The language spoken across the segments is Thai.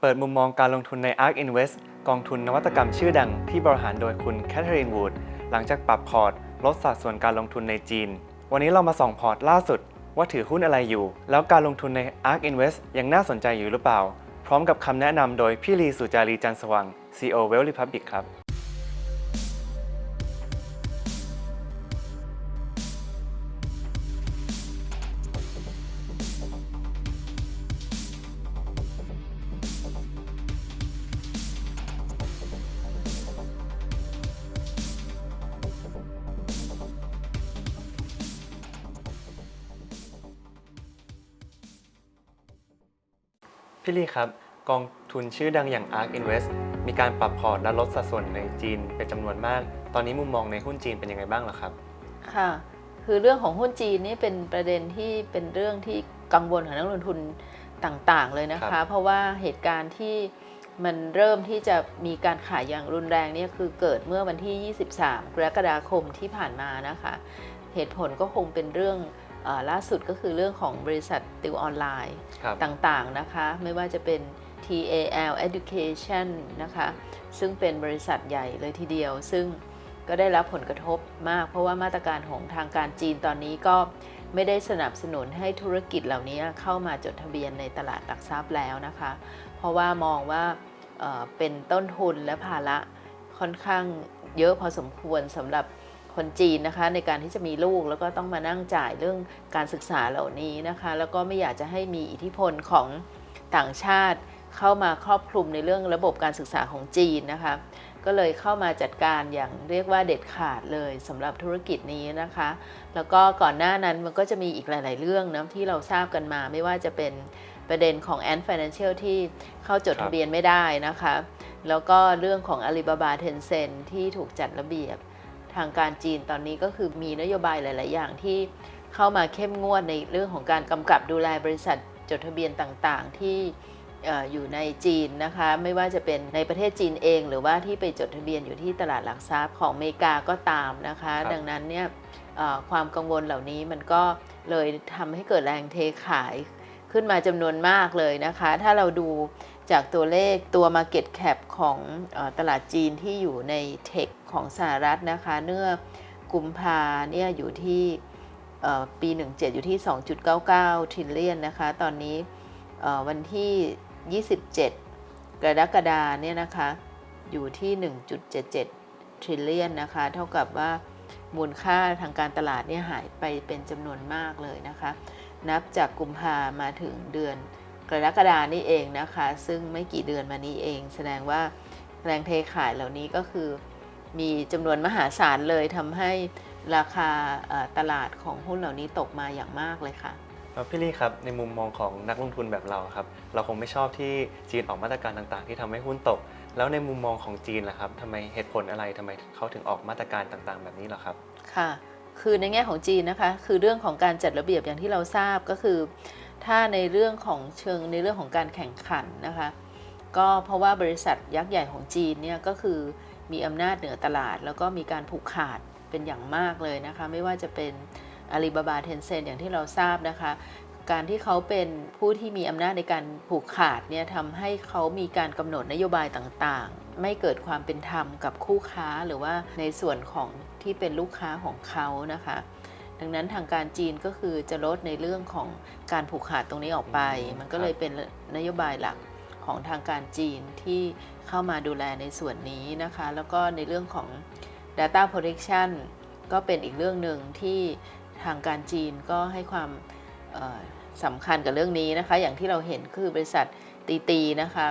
เปิดมุมมองการลงทุนใน ARK Invest กองทุนนวัตกรรมชื่อดังที่บริหารโดยคุณแคทเธอรีนวูดหลังจากปรับพอร์ต ลดสัดส่วนการลงทุนในจีน วันนี้เรามาส่องพอร์ตล่าสุด ว่าถือหุ้นอะไรอยู่ แล้วการลงทุนใน ARK Invest ยังน่าสนใจอยู่หรือเปล่า พร้อมกับคำแนะนำโดยพี่ลีสุจารีจันสว่าง CEO Well Republic ครับ พี่ลีครับ กองทุนชื่อดังอย่าง ARK Invest มีการปรับพอร์ตและลดสัดส่วนในจีนเป็นจำนวนมาก ตอนนี้มุมมองในหุ้นจีนเป็นยังไงบ้างล่ะครับ ค่ะ คือเรื่องของหุ้นจีนนี่เป็นประเด็นที่เป็นเรื่องที่กังวลของนักลงทุนต่างๆ เลยนะครัคะบเพราะว่าเหตุการณ์ที่มันเริ่มที่จะมีการขายอย่างรุนแรงเนี่ยคือเกิดเมื่อวันที่ 23 กรกฎาคมที่ผ่านมานะคะ เหตุผลก็คงเป็นเรื่องเออ ล่าสุดก็คือเรื่องของบริษัทติวออนไลน์ครับต่างๆนะคะ ไม่ว่าจะเป็น TAL Education นะคะ ซึ่งเป็นบริษัทใหญ่เลยทีเดียว ซึ่งก็ได้รับผลกระทบมาก เพราะว่ามาตรการของทางการจีนตอนนี้ก็ไม่ได้สนับสนุนให้ธุรกิจเหล่านี้เข้ามาจดทะเบียนในตลาดหลักทรัพย์แล้วนะคะ เพราะว่ามองว่าเอ่อเป็นต้นทุนและภาระค่อนข้างเยอะพอสมควรสำหรับ คนจีนนะคะในการที่จะมีลูกแล้วก็ต้องมานั่งจ่ายเรื่องการศึกษาเหล่านี้นะคะ แล้วก็ไม่อยากจะให้มีอิทธิพลของต่างชาติ เข้ามาครอบคลุมในเรื่องระบบการศึกษาของจีนนะคะ ก็เลยเข้ามาจัดการอย่างเรียกว่าเด็ดขาดเลยสำหรับธุรกิจนี้นะคะ แล้วก็ก่อนหน้านั้นมันก็จะมีอีกหลาย ๆ เรื่องนะที่เราทราบกันมาไม่ว่าจะเป็นประเด็นของ Ant Financial ที่เข้าจดทะเบียนไม่ได้นะคะ แล้วก็เรื่องของ Alibaba Tencent ที่ถูกจัดระเบียบ ทางการจีนตอนนี้ก็คือมีนโยบายหลาย ๆ อย่างที่เข้ามาเข้มงวดในเรื่องของการกำกับดูแลบริษัทจดทะเบียนต่าง ๆ ที่เอ่ออยู่ในจีนนะคะ ไม่ว่าจะเป็นในประเทศจีนเอง หรือว่าที่ไปจดทะเบียนอยู่ที่ตลาดหลักทรัพย์ของอเมริกาก็ตามนะคะครับดังนั้นเนี่ยเอ่อความกังวลเหล่านี้มันก็เลยทำให้เกิดแรงเทขายขึ้นมาจำนวนมากเลยนะคะ ถ้าเราดูจากตัวเลขตัว Market Cap ของเออตลาดจีนที่อยู่ในเทค ของสหรัฐนะคะเนื่อกุมภาเนี่ยอยู่ที่เอ่อปี 17 อยู่ที่ 2.99 ทริลเลียนนะคะ ตอนนี้วันที่ 27 กรกฎาเนี่ยนะคะ อยู่ที่ 1.77 ทริลเลียนนะคะ เท่ากับว่ามูลค่าทางการตลาดเนี่ยหายไปเป็นจำนวนมากเลยนะคะ นับจากกุมภามาถึงเดือนกรกฎานี่เองนะคะ ซึ่งไม่กี่เดือนมานี้เอง แสดงว่าแรงเทขายเหล่านี้ก็คือ มีจำนวนมหาศาลเลยทำให้ราคาเอ่อตลาดของหุ้นเหล่านี้ตกมาอย่างมากเลยค่ะแล้วพี่ลี่ครับในมุมมองของนักลงทุนแบบเราครับ เราคงไม่ชอบที่จีนออกมาตรการต่างๆ ที่ทำให้หุ้นตก แล้วในมุมมองของจีนล่ะครับทำไมเหตุผลอะไรทำไมเขาถึงออกมาตรการต่างๆ แบบนี้ล่ะครับ ค่ะ คือในแง่ของจีนนะคะ คือเรื่องของการจัดระเบียบอย่างที่เราทราบก็คือ ถ้าในเรื่องของเชิงในเรื่องของการแข่งขันนะคะ ก็เพราะว่าบริษัทยักษ์ใหญ่ของจีนเนี่ยก็คือ มีอำนาจเหนือตลาด แล้วก็มีการผูกขาดเป็นอย่างมากเลยนะคะ ไม่ว่าจะเป็นอาลีบาบาเทนเซนอย่างที่เราทราบนะคะ การที่เขาเป็นผู้ที่มีอำนาจในการผูกขาดเนี่ยทำให้เขามีการกำหนดนโยบายต่างๆ ไม่เกิดความเป็นธรรมกับคู่ค้าหรือว่าในส่วนของที่เป็นลูกค้าของเขานะคะดังนั้นทางการจีนก็คือจะลดในเรื่องของการผูกขาดตรงนี้ออกไป มันก็เลยเป็นนโยบายหลัก ของทางการจีนที่เข้ามาดูแลในส่วนนี้นะคะ แล้วก็ในเรื่องของ Data Protection ก็เป็นอีกเรื่องหนึ่งที่ทางการจีนก็ให้ความเอ่อสำคัญกับเรื่องนี้นะคะ อย่างที่เราเห็นคือบริษัทตีตีๆนะคะ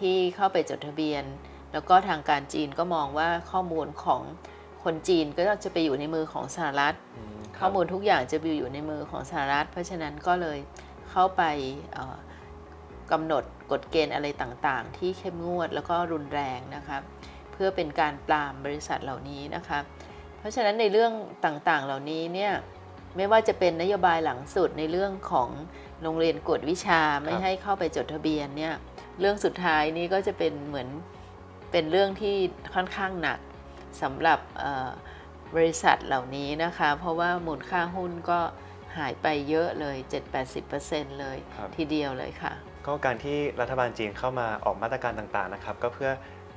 ที่เข้าไปจดทะเบียน แล้วก็ทางการจีนก็มองว่าข้อมูลของคนจีนก็จะไปอยู่ในมือของสหรัฐอืมครับข้อมูลทุกอย่างจะไปอยู่ในมือของสหรัฐ เพราะฉะนั้นก็เลยเข้าไปเอ่อ กำหนดกฎเกณฑ์อะไรต่างๆ ที่เข้มงวดแล้วก็รุนแรงนะคะเพื่อเป็นการปรามบริษัทเหล่านี้นะคะเพราะฉะนั้นในเรื่องต่างๆเหล่านี้เนี่ยไม่ว่าจะเป็นนโยบายหลังสุดในเรื่องของโรงเรียนกวดวิชาไม่ให้เข้าไปจดทะเบียนเนี่ยเรื่องสุดท้ายนี้ก็จะเป็นเหมือนเป็นเรื่องที่ค่อนข้างหนักสำหรับเอ่อบริษัทเหล่านี้นะคะ เพราะว่ามูลค่าหุ้นก็หายไปเยอะเลย 7-80%เลยครับทีเดียวเลยค่ะ ก็การที่รัฐบาลจีนเข้ามาออกมาตรการต่างๆนะครับก็เพื่อ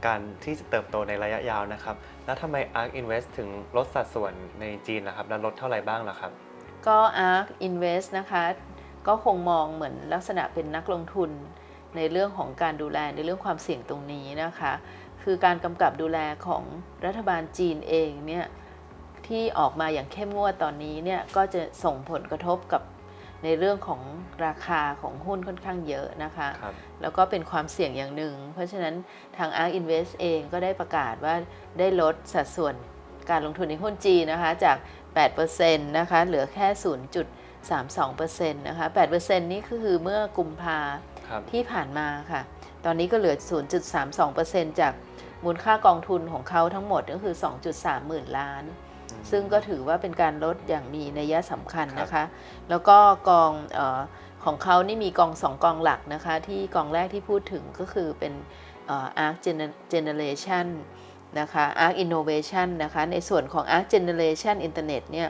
การที่จะเติบโตในระยะยาวนะครับ แล้วทำไม ARK Invest ถึงลดสัดส่วนในจีนล่ะครับ และลดเท่าไหร่บ้างล่ะครับ ก็ ARK Invest นะคะ ก็คงมองเหมือนลักษณะเป็นนักลงทุน ในเรื่องของการดูแลในเรื่องความเสี่ยงตรงนี้นะคะ คือการกำกับดูแลของรัฐบาลจีนเองเนี่ยที่ออกมาอย่างเข้มงวดตอนนี้เนี่ยก็จะส่งผลกระทบกับ ในเรื่องของราคาของหุ้นค่อนข้างเยอะนะคะครับแล้วก็เป็นความเสี่ยงอย่างหนึ่ง เพราะฉะนั้นทาง ARK Invest เองก็ได้ประกาศว่าได้ลดสัดส่วนการลงทุนในหุ้นจีนนะคะจาก 8%นะคะเหลือแค่ 0.32%นะคะ8%นี้ก็คือเมื่อกุมภาครับที่ผ่านมาค่ะ ตอนนี้ก็เหลือ 0.32%จากมูลค่ากองทุนของเขาทั้งหมดก็คือ 2.3 หมื่นล้าน ซึ่งก็ถือว่าเป็นการลดอย่างมีนัยสำคัญนะคะ แล้วก็กองเออของเขานี่มีกองสองกองหลักนะคะ ที่กองแรกที่พูดถึงก็คือเป็นเอ่อ ARK Gener- Generation นะคะ ARK Innovation นะคะ ในส่วนของ ARK Generation Internet เนี่ย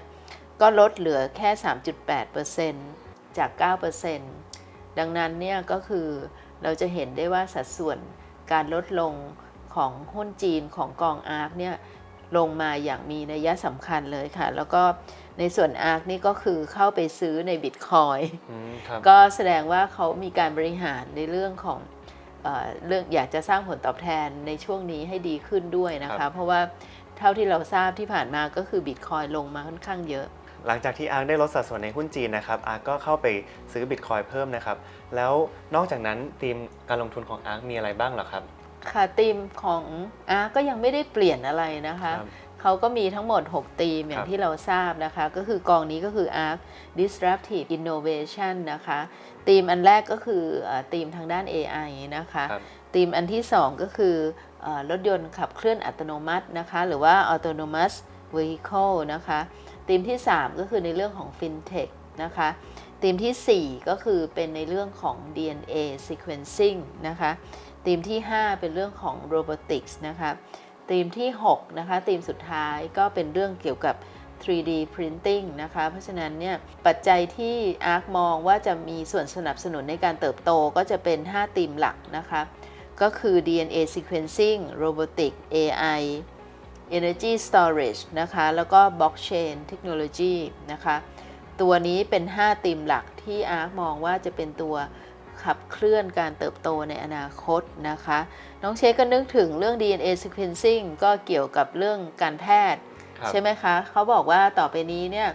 ก็ลดเหลือแค่ 3.8%จาก 9%ดังนั้นเนี่ยก็คือเราจะเห็นได้ว่าสัดส่วนการลดลงของหุ้นจีนของกองอาร์คเนี่ย ลงมาอย่างมีนัยสำคัญเลยค่ะ แล้วก็ในส่วนอาร์คนี่ก็คือเข้าไปซื้อในบิตคอยอืมครับก็แสดงว่าเขามีการบริหารในเรื่องของเออเรื่องอยากจะสร้างผลตอบแทนในช่วงนี้ให้ดีขึ้นด้วยนะครัคะบเพราะว่าเท่าที่เราทราบที่ผ่านมาก็คือบิตคอยลงมาค่อนข้างเยอะหลังจากที่ ARK ได้ลดสัดส่วนในหุ้นจีนนะครับ ARK ก็เข้าไปซื้อบิตคอยเพิ่มนะครับ แล้วนอกจากนั้นธีมการลงทุนของ ARK มีอะไรบ้างเหรอครับ ค่ะธีมของอาร์ก็ยังไม่ได้เปลี่ยนอะไรนะคะครับเขาก็มีทั้งหมด 6 ธีมอย่าครังบที่เราทราบนะคะ ก็คือกองนี้ก็คือ ARK Disruptive Innovation นะคะธีมอันแรกก็คือเอ่อธีมทางด้าน AI นะคะครับธีมอันที่ 2 ก็คือเออรถยนต์ขับเคลื่อนอัตโนมัตินะคะ หรือว่า Autonomous Vehicle นะคะธีมที่ 3 ก็คือในเรื่องของ FinTech นะคะธีมทีสี่4 ก็คือเป็นในเรื่องของ DNA Sequencing นะคะ ธีมที่ 5 เป็นเรื่องของ Robotics นะคะธีมที่ 6 นะคะธีมสุดท้ายก็เป็นเรื่องเกี่ยวกับ 3D Printing นะคะ เพราะฉะนั้นเนี่ยปัจจัยที่ ARK มองว่าจะมีส่วนสนับสนุนในการเติบโตก็จะเป็น 5 ธีมหลักนะคะ ก็คือ DNA sequencing robotic AI energy storage นะคะ แล้วก็ blockchain technology นะคะ ตัวนี้เป็น 5 ธีมหลักที่ ARK มองว่าจะเป็นตัว ขับเคลื่อนการเติบโตในอนาคตนะคะ น้องเชคก็นึกถึงเรื่อง DNA sequencing ก็เกี่ยวกับเรื่องการแพทย์ครับใช่ไหมคะ เขาบอกว่าต่อไปนี้เนี่ย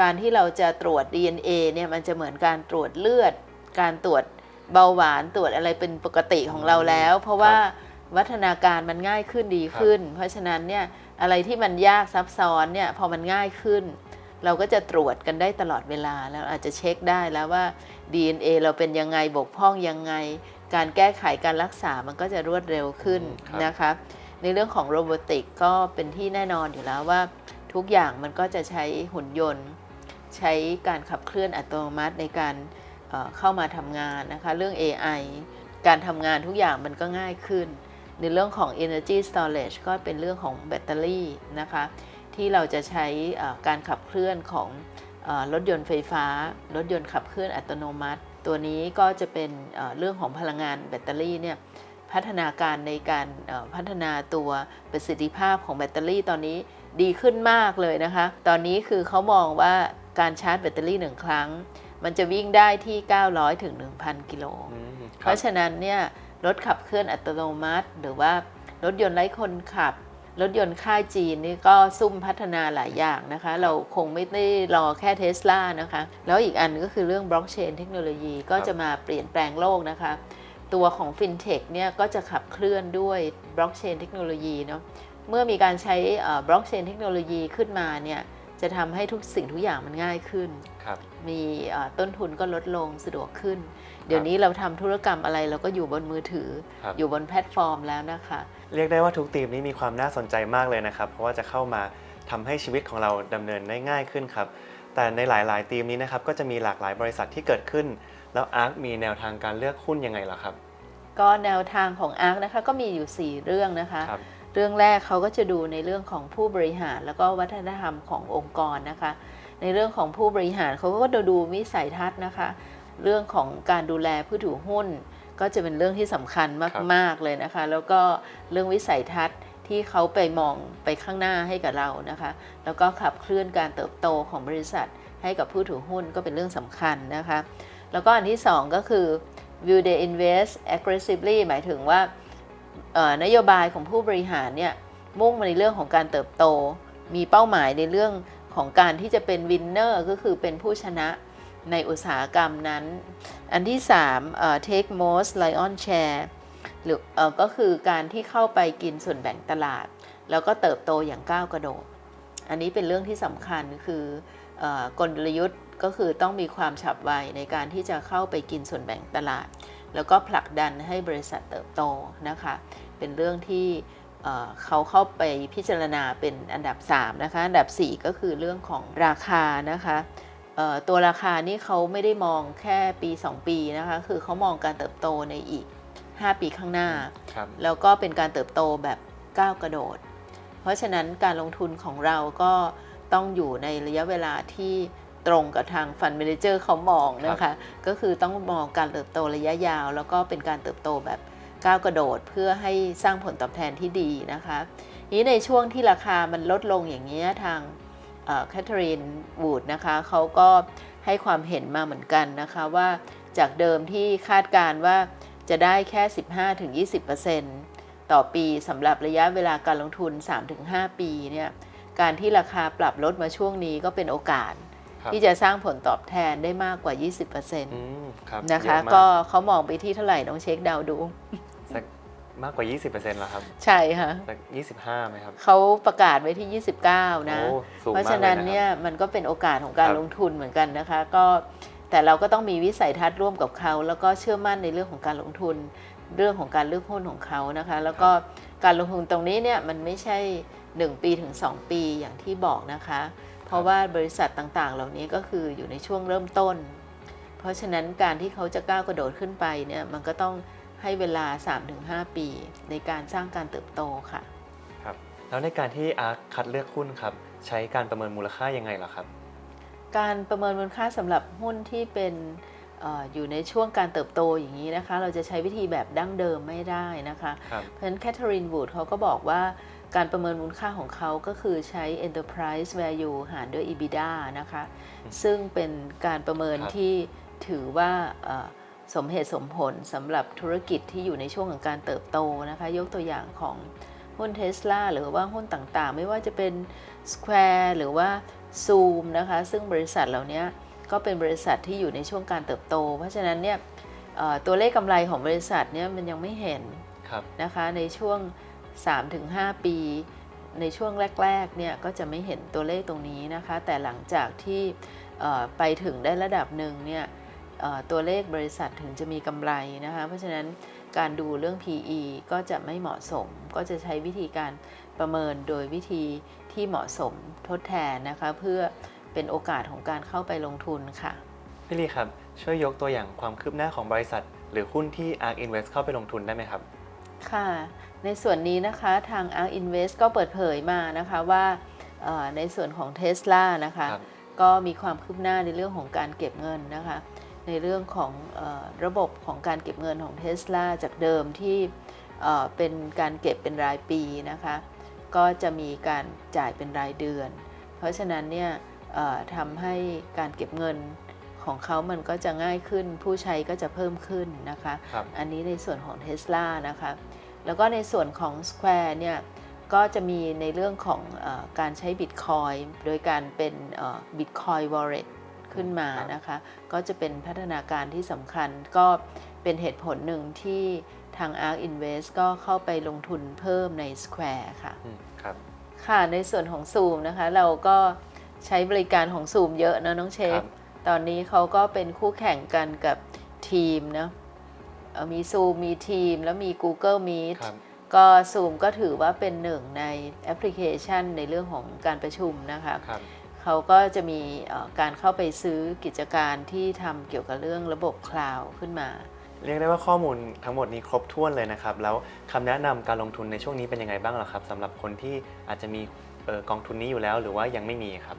การที่เราจะตรวจ DNA เนี่ยมันจะเหมือนการตรวจเลือด การตรวจเบาหวานตรวจอะไรเป็นปกติของเราแล้ว เพราะว่าวัฒนาการมันง่ายขึ้นดีขึ้น เพราะฉะนั้นเนี่ยอะไรที่มันยากซับซ้อนเนี่ยพอมันง่ายขึ้น เราก็จะตรวจกันได้ตลอดเวลาแล้วอาจจะเช็คได้แล้วว่า DNA เราเป็นยังไงบกพร่องยังไง การแก้ไขการรักษามันก็จะรวดเร็วขึ้นอืมครับนะคะในเรื่องของโรบอติกก็เป็นที่แน่นอนอยู่แล้วว่า ทุกอย่างมันก็จะใช้หุ่นยนต์ ใช้การขับเคลื่อนอัตโนมัติในการเอ่อเข้ามาทำงานนะคะเรื่อง AI การทำงานทุกอย่างมันก็ง่ายขึ้น ในเรื่องของ Energy Storage ก็เป็นเรื่องของแบตเตอรี่นะคะ ที่เราจะใช้เอ่อการขับเคลื่อนของเออรถยนต์ไฟฟ้า รถยนต์ขับเคลื่อนอัตโนมัติ ตัวนี้ก็จะเป็นเอ่อเรื่องของพลังงานแบตเตอรี่เนี่ยพัฒนาการในการเอ่อพัฒนาตัวประสิทธิภาพของแบตเตอรี่ตอนนี้ดีขึ้นมากเลยนะคะ ตอนนี้คือเขามองว่าการชาร์จแบตเตอรี่หนึ่งครั้ง มันจะวิ่งได้ที่ 900ถึง1,000 กิโลอืมคเพรับราะฉะนั้นเนี่ยรถขับเคลื่อนอัตโนมัติ หรือว่ารถยนต์ไร้คนขับ รถยนต์ค่ายจีนนี่ก็ซุ่มพัฒนาหลายอย่างนะคะ เราคงไม่ได้รอแค่เทสลานะคะ แล้วอีกอันก็คือเรื่องบล็อกเชนเทคโนโลยีก็จะมาเปลี่ยนแปลงโลกนะคะ ตัวของ FinTech เนี่ยก็จะขับเคลื่อนด้วยบล็อกเชนเทคโนโลยีเนาะเมื่อมีการใช้บล็อกเชนเทคโนโลยีขึ้นมาเนี่ยจะทำให้ทุกสิ่งทุกอย่างมันง่ายขึ้นครับมีเอ่อต้นทุนก็ลดลงสะดวกขึ้น เดี๋ยวนี้เราทำธุรกรรมอะไรเราก็อยู่บนมือถือครับอยู่บนแพลตฟอร์มแล้วนะคะ เรียกได้ว่าทุกทีมนี้มีความน่าสนใจมากเลยนะครับ เพราะว่าจะเข้ามาทำให้ชีวิตของเราดำเนินได้ง่ายขึ้นครับ แต่ในหลายๆทีมนี้นะครับก็จะมีหลากหลายบริษัทที่เกิดขึ้น แล้วอาร์คมีแนวทางการเลือกหุ้นยังไงล่ะครับ ก็แนวทางของ ARK นะคะก็มีอยู่ 4 เรื่องนะคะครับเรื่องแรกเขาก็จะดูในเรื่องของผู้บริหาร แล้วก็วัฒนธรรมขององค์กรนะคะ ในเรื่องของผู้บริหารเขาก็จะดูวิสัยทัศน์นะคะ เรื่องของการดูแลผู้ถือหุ้น ก็จะเป็นเรื่องที่สำคัญมาก ๆ เลยนะคะ แล้วก็เรื่องวิสัยทัศน์ที่เขาไปมองไปข้างหน้าให้กับเรานะคะ แล้วก็ขับเคลื่อนการเติบโตของบริษัท ให้กับผู้ถือหุ้นก็เป็นเรื่องสำคัญนะคะ แล้วก็อันที่สองก็คือ will they invest aggressively หมายถึงว่านโยบายของผู้บริหารเนี่ยมุ่งมาในเรื่องของการเติบโต มีเป้าหมายในเรื่องของการที่จะเป็นวินเนอร์ก็คือเป็นผู้ชนะ ในอุตสาหกรรมนั้น อันที่3เอ่อ take most lion share หรือเออก็คือการที่เข้าไปกินส่วนแบ่งตลาด แล้วก็เติบโตอย่างก้าวกระโดด อันนี้เป็นเรื่องที่สำคัญคือเออกลยุทธ์ก็คือต้องมีความฉับไวในการที่จะเข้าไปกินส่วนแบ่งตลาด แล้วก็ผลักดันให้บริษัทเติบโตนะคะ เป็นเรื่องที่เอ่อเขาเข้าไปพิจารณาเป็นอันดับ 3 นะคะ อันดับ 4 ก็คือเรื่องของราคานะคะ ตัวราคานี่เขาไม่ได้มองแค่ปี 2 ปีนะคะ คือเขามองการเติบโตในอีก 5 ปีข้างหน้าครับแล้วก็เป็นการเติบโตแบบก้าวกระโดด เพราะฉะนั้นการลงทุนของเราก็ต้องอยู่ในระยะเวลาที่ตรงกับทางฟันเมนเจอร์เขามองนะคะ ก็คือต้องมองการเติบโตระยะยาว แล้วก็เป็นการเติบโตแบบก้าวกระโดดเพื่อให้สร้างผลตอบแทนที่ดีนะคะนี้ในช่วงที่ราคามันลดลงอย่างนี้ยทาง แคทเธอรีนวูดนะคะเขาก็ให้ความเห็นมาเหมือนกันนะคะว่าจากเดิมที่คาดการณ์ว่าจะได้แค่ 15-20%ต่อปีสำหรับระยะเวลาการลงทุน 3-5 ปีเนี่ยการที่ราคาปรับลดมาช่วงนี้ก็เป็นโอกาสครับที่จะสร้างผลตอบแทนได้มากกว่า 20%อืมครับนะคะเยอมากก็เขามองไปที่เท่าไหร่ต้องเช็คดาวดูสัก มากกว่า 20%แล้วครับใช่ค่ะสัก25ไหมครับ เขาประกาศไว้ที่ 29 นะ โอ้สูงเพราะมากฉะเลยนั้นนะเนี่ยครับมันก็เป็นโอกาสของการครับ ลงทุนเหมือนกันนะคะ ก็แต่เราก็ต้องมีวิสัยทัศน์ร่วมกับเขา แล้วก็เชื่อมั่นในเรื่องของการลงทุน เรื่องของการเลือกหุ้นของเขานะคะ แล้วก็การลงทุนตรงนี้เนี่ยมันไม่ใช่ 1 ปีถึง 2 ปีอย่างที่บอกนะคะ เพราะว่าบริษัทต่างๆ เหล่านี้ก็คืออยู่ในช่วงเริ่มต้น เพราะฉะนั้นการที่เขาจะก้าวกระโดดขึ้นไปเนี่ยมันก็ต้อง ให้เวลา 3-5 ปี ในการสร้างการเติบโตค่ะ ครับ แล้วในการที่อาร์คคัดเลือกหุ้นครับ ใช้การประเมินมูลค่ายังไงล่ะครับ การประเมินมูลค่าสำหรับหุ้นที่เป็นเอออยู่ในช่วงการเติบโตอย่างนี้นะคะ เราจะใช้วิธีแบบดั้งเดิมไม่ได้นะคะครับเพราะฉะนั้นแคทเธอรีนวูดเขาก็บอกว่าการประเมินมูลค่าของเขาก็คือใช้ enterprise value หารด้วย EBITDA นะคะ ซึ่งเป็นการประเมินครับที่ถือว่าเอ่อ สมเหตุสมผลสำหรับธุรกิจที่อยู่ในช่วงของการเติบโตนะคะ ยกตัวอย่างของหุ้นเท s l a หรือว่าหุ้นต่างๆ ไม่ว่าจะเป็น Square หรือว่า Zoom นะคะ ซึ่งบริษัทเหล่านี้ก็เป็นบริษัทที่อยู่ในช่วงการเติบโต เพราะฉะนั้นเนี่ยตัวเลขกำไรของบริษัทเนี่ยมันยังไม่เห็นนะคะในช่วง 3-5 ปี ในช่วงแรกๆเนี่ยก็จะไม่เห็นตัวเลขตรงนี้นะคะ แต่หลังจากที่ไปถึงได้ระดับหนึ่งเนี่ย ตัวเลขบริษัทถึงจะมีกำไรนะคะเพราะฉะนั้นการดูเรื่อง PE ก็จะไม่เหมาะสม ก็จะใช้วิธีการประเมินโดยวิธีที่เหมาะสมทดแทนนะคะ เพื่อเป็นโอกาสของการเข้าไปลงทุนค่ะพี่ลีครับ ช่วยยกตัวอย่างความคืบหน้าของบริษัท หรือหุ้นที่ ARK Invest เข้าไปลงทุนได้ไหมครับ ค่ะ ในส่วนนี้นะคะทาง ARK Invest ก็เปิดเผยมานะคะว่าเอ่อในส่วนของ Tesla นะคะครับก็มีความคืบหน้าในเรื่องของการเก็บเงินนะคะ ในเรื่องของเออระบบของการเก็บเงินของ Tesla จากเดิมที่เอ่อเป็นการเก็บเป็นรายปีนะคะ ก็จะมีการจ่ายเป็นรายเดือน เพราะฉะนั้นเนี่ยเอ่อทำให้การเก็บเงินของเขามันก็จะง่ายขึ้น ผู้ใช้ก็จะเพิ่มขึ้นนะคะครับอันนี้ในส่วนของ Tesla นะคะ แล้วก็ในส่วนของ Square เนี่ยก็จะมีในเรื่องของเออการใช้ Bitcoin โดยการเป็นเอ่อ Bitcoin Wallet ขึ้นมาครับนะคะ ก็จะเป็นพัฒนาการที่สำคัญก็เป็นเหตุผลหนึ่งที่ทาง ARK Invest ก็เข้าไปลงทุนเพิ่มใน Square ค่ะอืมครับค่ะในส่วนของ Zoom นะคะ เราก็ใช้บริการของ Zoom เยอะนะน้องเชคฟรับตอนนี้เขาก็เป็นคู่แข่งกันกับทีมนะเอ่อมี Zoom มีทีมแล้วมี Google Meet ครับก็ Zoom ก็ถือว่าเป็นหนึ่งในแอปพลิเคชันในเรื่องของการประชุมนะคะครับ เขาก็จะมีเอ่อการเข้าไปซื้อกิจการที่ทำเกี่ยวกับเรื่องระบบคลาวด์ขึ้นมา เรียกได้ว่าข้อมูลทั้งหมดนี้ครบถ้วนเลยนะครับ แล้วคำแนะนำการลงทุนในช่วงนี้เป็นยังไงบ้างล่ะครับสำหรับคนที่อาจจะมีเอ่อกองทุนนี้อยู่แล้ว หรือว่ายังไม่มีครับ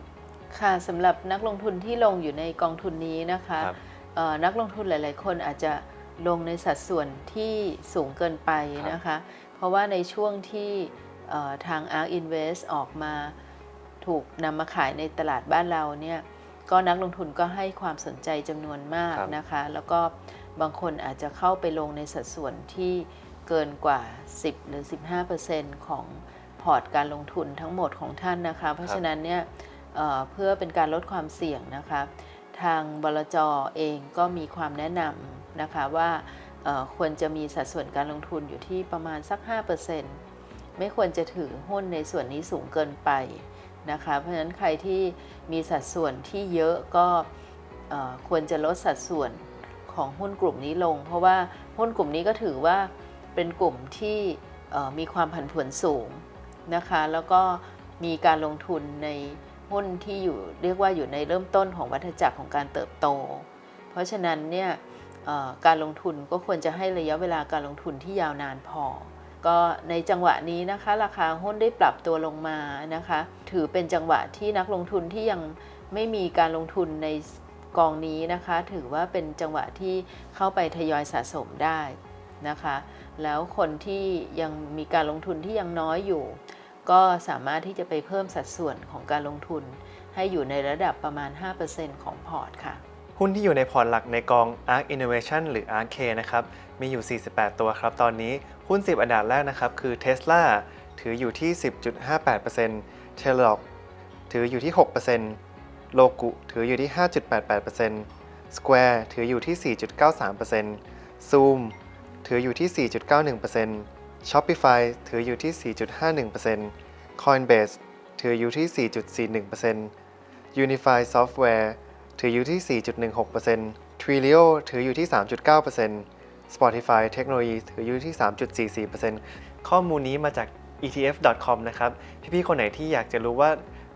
ค่ะสำหรับนักลงทุนที่ลงอยู่ในกองทุนนี้นะคะครับเอ่อนักลงทุนหลาย ๆ คนอาจจะลงในสัดส่วนที่สูงเกินไปนะคะ เพราะว่าในช่วงที่เอ่อทาง ARK Invest ออกมา ถูกนำมาขายในตลาดบ้านเราเนี่ยก็นักลงทุนก็ให้ความสนใจจำนวนมากครับนะคะ แล้วก็บางคนอาจจะเข้าไปลงในสัดส่วนที่เกินกว่า 10 หรือ 15%ของพอร์ตการลงทุนทั้งหมดของท่านนะคะ เพราะฉะนั้นเนี่ยเอ่อเพื่อเป็นการลดความเสี่ยงนะคะ ทางบลจเองก็มีความแนะนำนะคะว่าเอ่อควรจะมีสัดส่วนการลงทุนอยู่ที่ประมาณสัก 5%ไม่ควรจะถือหุ้นในส่วนนี้สูงเกินไป นะคะ เพราะฉะนั้นใครที่มีสัดส่วนที่เยอะก็ควรจะลดสัดส่วนของหุ้นกลุ่มนี้ลง เพราะว่าหุ้นกลุ่มนี้ก็ถือว่าเป็นกลุ่มที่มีความผันผวนสูงนะคะ แล้วก็มีการลงทุนในหุ้นที่อยู่เรียกว่าอยู่ในเริ่มต้นของวัฏจักรของการเติบโต เพราะฉะนั้นเนี่ยการลงทุนก็ควรจะให้ระยะเวลาการลงทุนที่ยาวนานพอ ก็ในจังหวะนี้นะคะ ราคาหุ้นได้ปรับตัวลงมานะคะ ถือเป็นจังหวะที่นักลงทุนที่ยังไม่มีการลงทุนในกองนี้นะคะ ถือว่าเป็นจังหวะที่เข้าไปทยอยสะสมได้นะคะ แล้วคนที่ยังมีการลงทุนที่ยังน้อยอยู่ ก็สามารถที่จะไปเพิ่มสัดส่วนของการลงทุน ให้อยู่ในระดับประมาณ 5%ของพอร์ตค่ะหุ้นที่อยู่ในพอร์ตหลักในกอง ARK Innovation หรือ ARK K นะครับ มีอยู่ 48 ตัวครับ ตอนนี้ หุ้น 10 อันดับแรกนะครับ คือ Tesla ถืออยู่ที่ 10.58% t e l o g ถืออยู่ที่6% l o g u ถืออยู่ที่ 5.88% Square ถืออยู่ที่ 4.93% Zoom ถืออยู่ที่ 4.91% Shopify ถืออยู่ที่ 4.51% Coinbase ถืออยู่ที่ 4.41% Unify Software ถืออยู่ที่ 4.16% Twilio ถืออยู่ที่ 3.9% Spotify เทคโนโลยีถืออยู่ที่ 3.44%ข้อมูลนี้มาจาก etf.com นะครับ พี่ๆ คนไหนที่อยากจะรู้ว่า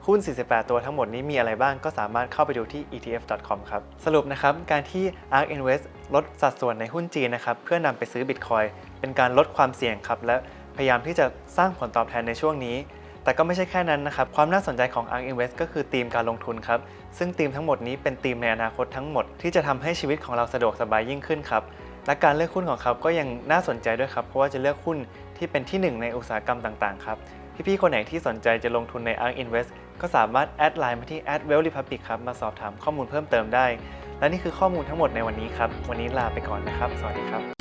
หุ้น 48 ตัวทั้งหมดนี้มีอะไรบ้างก็สามารถเข้าไปดูที่ etf.com ครับ สรุปนะครับ การที่ ARK Invest ลดสัดส่วนในหุ้นจีนนะครับ เพื่อนำไปซื้อ Bitcoin เป็นการลดความเสี่ยงครับ และพยายามที่จะสร้างผลตอบแทนในช่วงนี้ แต่ก็ไม่ใช่แค่นั้นนะครับ ความน่าสนใจของ ARK Invest ก็คือธีมการลงทุนครับ ซึ่งธีมทั้งหมดนี้เป็นธีมในอนาคตทั้งหมดที่จะทำให้ชีวิตของเราสะดวกสบายยิ่งขึ้นครับ และการเลือกหุ้นของเขาก็ยังน่าสนใจด้วยครับ เพราะว่าจะเลือกหุ้นที่เป็นที่หนึ่งในอุตสาหกรรมต่างๆครับ พี่ๆ คนไหนที่สนใจจะลงทุนใน ARK Invest ก็สามารถแอดไลน์มาที่ a d w e l l Republic ครับ มาสอบถามข้อมูลเพิ่มเติมได้ และนี่คือข้อมูลทั้งหมดในวันนี้ครับ วันนี้ลาไปก่อนนะครับ สวัสดีครับ